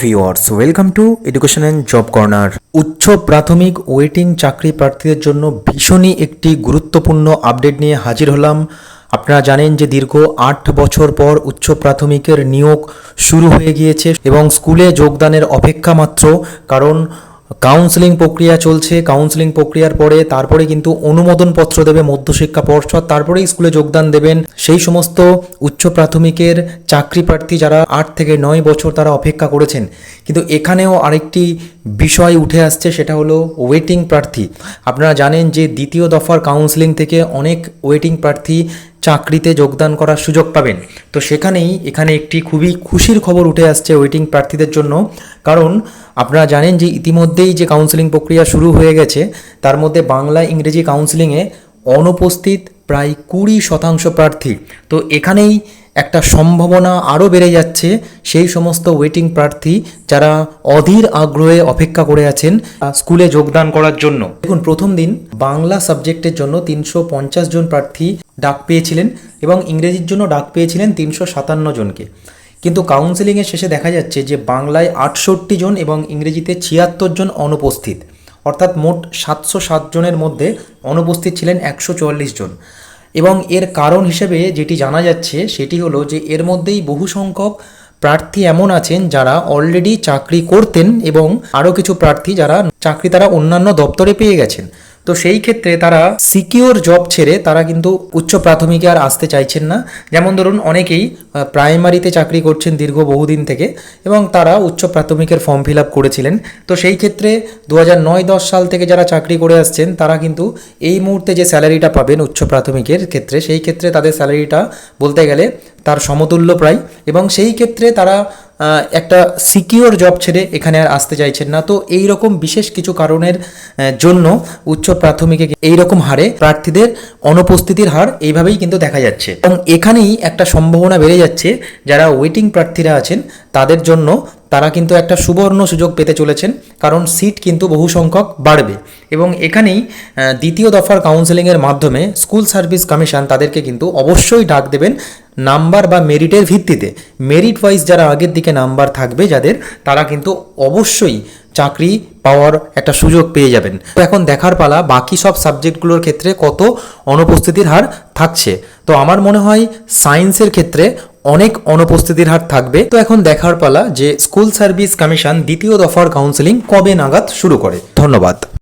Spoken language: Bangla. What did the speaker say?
Viewers welcome to education and job corner উচ্চ প্রাথমিক ওয়েটিং চাকরি প্রার্থীদের জন্য ভীষণই একটি গুরুত্বপূর্ণ আপডেট নিয়ে হাজির হলাম। আপনারা জানেন যে দীর্ঘ আট বছর পর উচ্চ প্রাথমিকের নিয়োগ শুরু হয়ে গিয়েছে এবং স্কুলে যোগদানের অপেক্ষা মাত্র, কারণ কাউন্সেলিং প্রক্রিয়া চলছে। কাউন্সেলিং প্রক্রিয়ার পরে তারপরে কিন্তু অনুমোদনপত্র দেবে মধ্যশিক্ষা পর্ষদ। তারপরে স্কুলে যোগদান দেবেন। সেই সমস্ত উচ্চ প্রাথমিকের চাকরি প্রার্থী যারা আট থেকে নয় বছর তারা অপেক্ষা করেছেন। কিন্তু এখানেও আরেকটি বিষয় উঠে আসছে, সেটা হলো ওয়েটিং প্রার্থী। আপনারা জানেন যে দ্বিতীয় দফার কাউন্সেলিং থেকে অনেক ওয়েটিং প্রার্থী চাকরিতে যোগদান করার সুযোগ পাবেন। তো সেখানেই এখানে একটি খুবই খুশির খবর উঠে আসছে ওয়েটিং প্রার্থীদের জন্য। কারণ আপনারা জানেন যে ইতিমধ্যেই যে কাউন্সিলিং প্রক্রিয়া শুরু হয়ে গেছে, তার মধ্যে বাংলা ইংরেজি কাউন্সিলিংয়ে অনুপস্থিত প্রায় কুড়ি শতাংশ প্রার্থী। তো এখানেই একটা সম্ভাবনা আরও বেড়ে যাচ্ছে, সেই সমস্ত ওয়েটিং প্রার্থী যারা অধীর আগ্রহে অপেক্ষা করে আছেন স্কুলে যোগদান করার জন্য। দেখুন, প্রথম দিন বাংলা সাবজেক্টের জন্য তিনশো পঞ্চাশ জন প্রার্থী ডাক পেয়েছিলেন এবং ইংরেজির জন্য ডাক পেয়েছিলেন তিনশো সাতান্ন জনকে। কিন্তু কাউন্সেলিংয়ের শেষে দেখা যাচ্ছে যে বাংলায় আটষট্টি জন এবং ইংরেজিতে ছিয়াত্তর জন অনুপস্থিত। অর্থাৎ মোট সাতশো সাত জনের মধ্যে অনুপস্থিত ছিলেন একশো চুয়াল্লিশ জন। এবং এর কারণ হিসেবে যেটি জানা যাচ্ছে, সেটি হলো যে এর মধ্যেই বহু সংখ্যক প্রার্থী এমন আছেন যারা অলরেডি চাকরি করতেন এবং আরও কিছু প্রার্থী যারা চাকরি তারা অন্যান্য দপ্তরে পেয়ে গেছেন। তো সেই ক্ষেত্রে তারা সিকিওর জব ছেড়ে তারা কিন্তু উচ্চ প্রাথমিকে আর আসতে চাইছেন না। যেমন ধরুন অনেকেই প্রাইমারিতে চাকরি করছেন দীর্ঘ বহুদিন থেকে এবং তারা উচ্চ প্রাথমিকের ফর্ম ফিল আপ করেছিলেন। তো সেই ক্ষেত্রে দু হাজার নয় দশ সাল থেকে যারা চাকরি করে আসছেন, তারা কিন্তু এই মুহূর্তে যে স্যালারিটা পাবেন উচ্চ প্রাথমিকের ক্ষেত্রে, সেই ক্ষেত্রে তাদের স্যালারিটা বলতে গেলে তার সমতুল্য প্রায় এবং সেই ক্ষেত্রে তারা একটা সিকিওর জব ছেড়ে এখানে আর আসতে চাইছেন না। তো এই রকম বিশেষ কিছু কারণের জন্য উচ্চ প্রাথমিকে এই রকম হারে প্রার্থীদের অনুপস্থিতির হার এইভাবেই কিন্তু দেখা যাচ্ছে। এবং এখানেই একটা সম্ভাবনা বেড়ে যাচ্ছে, যারা ওয়েটিং প্রার্থীরা আছেন, তাদের জন্য তারা কিন্তু একটা সুবর্ণ সুযোগ পেতে চলেছেন, কারণ সিট কিন্তু বহু সংখ্যক বাড়বে। এবং এখানেই দ্বিতীয় দফার কাউন্সেলিংয়ের মাধ্যমে স্কুল সার্ভিস কমিশন তাদেরকে কিন্তু অবশ্যই ডাক দেবেন নাম্বার বা মেরিটের ভিত্তিতে মেরিট ওয়াইজ যারা আগের দিকে নাম্বার থাকবে যাদের, তারা কিন্তু অবশ্যই চাকরি পাওয়ার একটা সুযোগ পেয়ে যাবেন। তো এখন দেখার পালা বাকি সব সাবজেক্টগুলোর ক্ষেত্রে কত অনুপস্থিতির হার থাকছে। তো আমার মনে হয় সায়েন্সের ক্ষেত্রে অনেক অনুপস্থিতির হার থাকবে। তো এখন দেখার পালা যে স্কুল সার্ভিস কমিশন দ্বিতীয় দফার কাউন্সেলিং কবে নাগাদ শুরু করে। ধন্যবাদ।